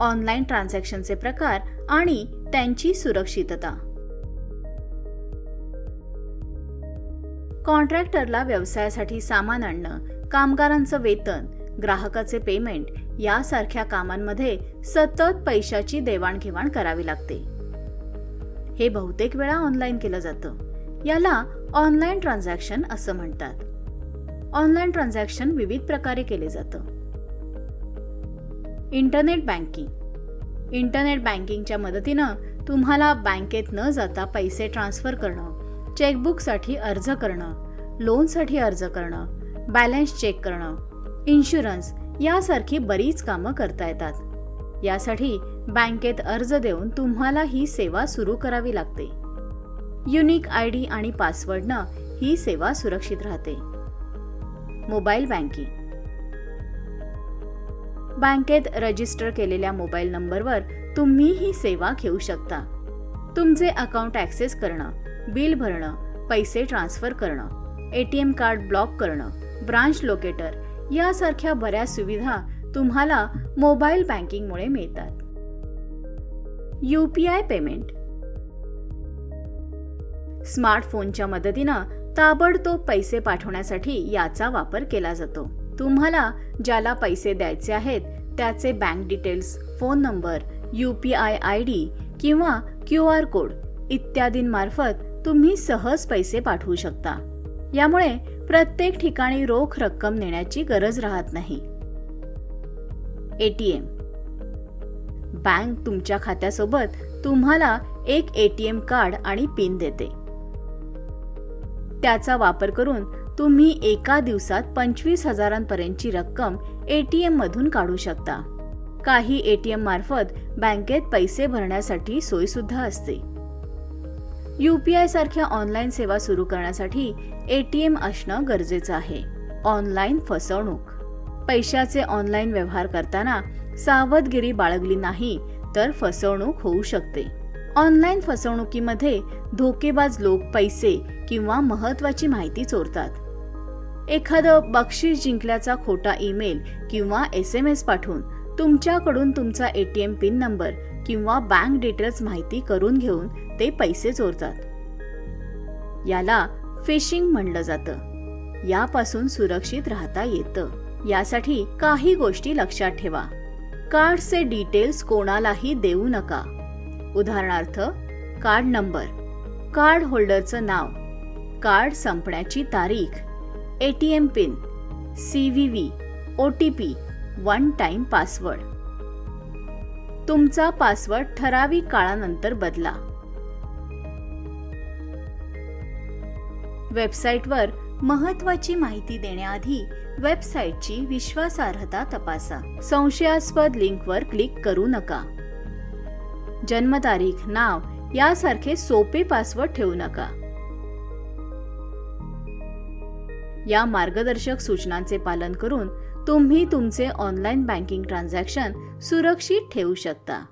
Online ट्रान्झॅक्शनचे प्रकार आणि त्यांची सुरक्षितता. कॉन्ट्रॅक्टरला व्यवसायासाठी सामान आणणं कामगारांचं वेतन ग्राहकाचे पेमेंट यासारख्या कामांमध्ये सतत पैशाची देवाणघेवाण करावी लागते. हे बहुतेक वेळा ऑनलाईन केलं जातं. याला ऑनलाईन ट्रान्झॅक्शन असं म्हणतात. ऑनलाईन ट्रान्झॅक्शन विविध प्रकारे केले जातं. इंटरनेट बँकिंग इंटरनेट बँकिंगच्या मदतीनं तुम्हाला बँकेत न जाता पैसे ट्रान्स्फर करणं चेकबुकसाठी अर्ज करणं लोनसाठी अर्ज करणं बॅलन्स चेक करणं इन्शुरन्स यासारखी बरीच कामं करता येतात. यासाठी बँकेत अर्ज देऊन तुम्हाला ही सेवा सुरू करावी लागते. युनिक आय डी आणि पासवर्डनं ही सेवा सुरक्षित राहते. Mobile banking. बँकेत रजिस्टर केलेल्या मोबाईल नंबरवर तुम्ही ही सेवा घेऊ शकता. तुमचे अकाउंट ॲक्सेस करणं बिल भरणं पैसे ट्रान्स्फर करणं A T M card block करणं ब्रांच लोकेटर यासारख्या बऱ्याच सुविधा तुम्हाला मोबाईल बँकिंगमुळे मिळतात. U P I payment. स्मार्टफोनच्या मदतीनं ताबडतोब पैसे पाठवण्यासाठी याचा वापर केला जातो. तुम्हाला ज्याला पैसे द्यायचे आहेत त्याचे bank details phone number U P I I D किंवा क्यू आर कोड इत्यादींमार्फत तुम्ही सहज पैसे पाठवू शकता. यामुळे प्रत्येक ठिकाणी रोख रक्कम नेण्याची गरज राहत नाही. एटीएम बँक तुमच्या खात्यासोबत तुम्हाला एक एटीएम कार्ड आणि पिन देते. त्याचा वापर करून तुम्ही एका दिवसात पंचवीस हजारांपर्यंतची रक्कम ए टी एममधून काढू शकता. काही ए टी एममार्फत बँकेत पैसे भरण्यासाठी सोयसुद्धा असते. यू पी सारख्या ऑनलाईन सेवा सुरू करण्यासाठी ए टी एम असणं गरजेचं आहे. ऑनलाईन फसवणूक. पैशाचे ऑनलाईन व्यवहार करताना सावधगिरी बाळगली नाही तर फसवणूक होऊ शकते. ऑनलाईन फसवणुकीमध्ये धोकेबाज लोक पैसे किंवा महत्वाची माहिती चोरतात. एखादं बक्षीस जिंकल्याचा खोटा ईमेल किंवा एस एम एस पाठवून तुमच्याकडून तुमचा एटीएम पिन नंबर किंवा बँक डिटेल्स माहिती करून घेऊन ते पैसे चोरतात. याला फिशिंग म्हणलं जातं. यापासून सुरक्षित राहता येतं. यासाठी काही गोष्टी लक्षात ठेवा. कार्डचे डिटेल्स कोणालाही देऊ नका. उदाहरणार्थ कार्ड नंबर कार्ड होल्डरचं नाव कार्ड संपण्याची तारीख A T M pin C V V O T P one time password. तुमचा पासवर्ड ठराविक काळानंतर बदला. वेबसाईटवर महत्वाची माहिती देण्याआधी वेबसाईटची विश्वासार्हता तपासा. संशयास्पद लिंकवर क्लिक करू नका. जन्मतारीख नाव यासारखे सोपे पासवर्ड ठेवू नका. या मार्गदर्शक सूचनांचे पालन करून तुम्ही तुमचे ऑनलाईन बँकिंग ट्रान्झॅक्शन सुरक्षित ठेवू शकता.